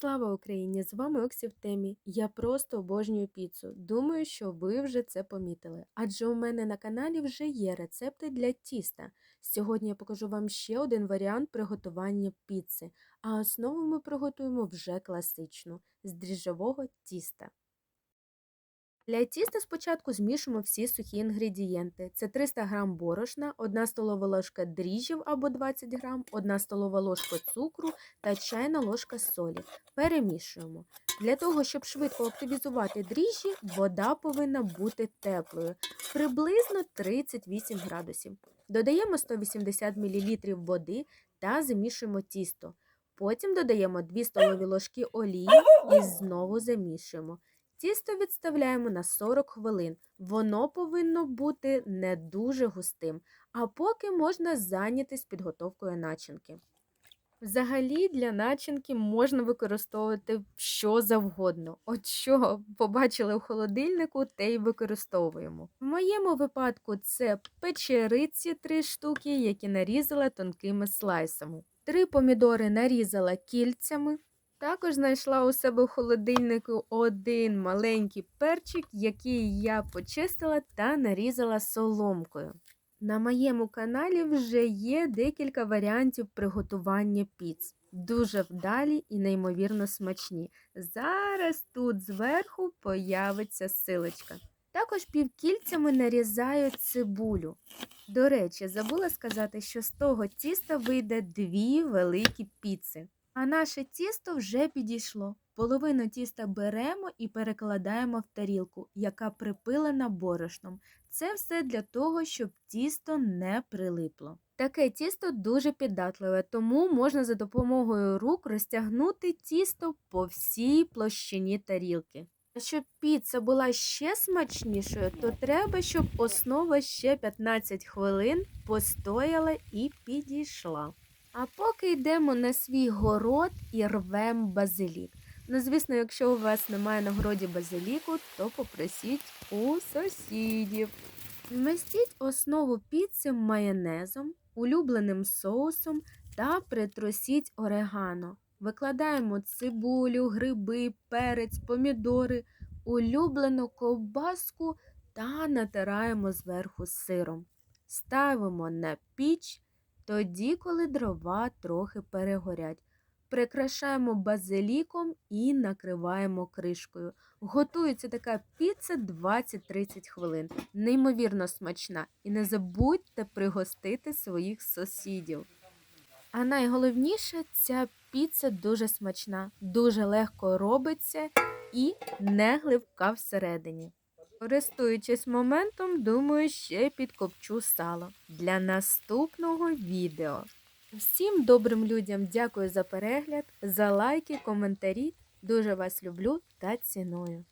Слава Україні! З вами Оксі в темі. Я просто обожнюю піцу. Думаю, що ви вже це помітили. Адже у мене на каналі вже є рецепти для тіста. Сьогодні я покажу вам ще один варіант приготування піци, а основу ми приготуємо вже класичну з дріжджового тіста. Для тіста спочатку змішуємо всі сухі інгредієнти. Це 300 г борошна, 1 столова ложка дріжджів або 20 г, 1 столова ложка цукру та чайна ложка солі. Перемішуємо. Для того, щоб швидко активізувати дріжджі, вода повинна бути теплою, приблизно 38 градусів. Додаємо 180 мл води та замішуємо тісто. Потім додаємо 2 столові ложки олії і знову замішуємо. Тісто відставляємо на 40 хвилин. Воно повинно бути не дуже густим, а поки можна зайнятись підготовкою начинки. Взагалі для начинки можна використовувати що завгодно. От що побачили в холодильнику, те й використовуємо. В моєму випадку це печериці 3 штуки, які нарізала тонкими слайсами. Три помідори нарізала кільцями. Також знайшла у себе в холодильнику один маленький перчик, який я почистила та нарізала соломкою. На моєму каналі вже є декілька варіантів приготування піц. Дуже вдалі і неймовірно смачні. Зараз тут зверху появиться силочка. Також півкільцями нарізаю цибулю. До речі, забула сказати, що з того тіста вийде дві великі піци. А наше тісто вже підійшло. Половину тіста беремо і перекладаємо в тарілку, яка припилена борошном. Це все для того, щоб тісто не прилипло. Таке тісто дуже піддатливе, тому можна за допомогою рук розтягнути тісто по всій площині тарілки. Щоб піца була ще смачнішою, то треба, щоб основа ще 15 хвилин постояла і підійшла. А поки йдемо на свій город і рвем базилік. Ну, звісно, якщо у вас немає на городі базиліку, то попросіть у сусідів. Вместіть основу піци майонезом, улюбленим соусом та притрусіть орегано. Викладаємо цибулю, гриби, перець, помідори, улюблену ковбаску та натираємо зверху сиром. Ставимо на піч тоді, коли дрова трохи перегорять. Прикрашаємо базиліком і накриваємо кришкою. Готується така піца 20-30 хвилин. Неймовірно смачна. І не забудьте пригостити своїх сусідів. А найголовніше, ця піца дуже смачна, дуже легко робиться і не гливка всередині. Користуючись моментом, думаю, ще підкопчу сало для наступного відео. Всім добрим людям дякую за перегляд, за лайки, коментарі. Дуже вас люблю та ціную.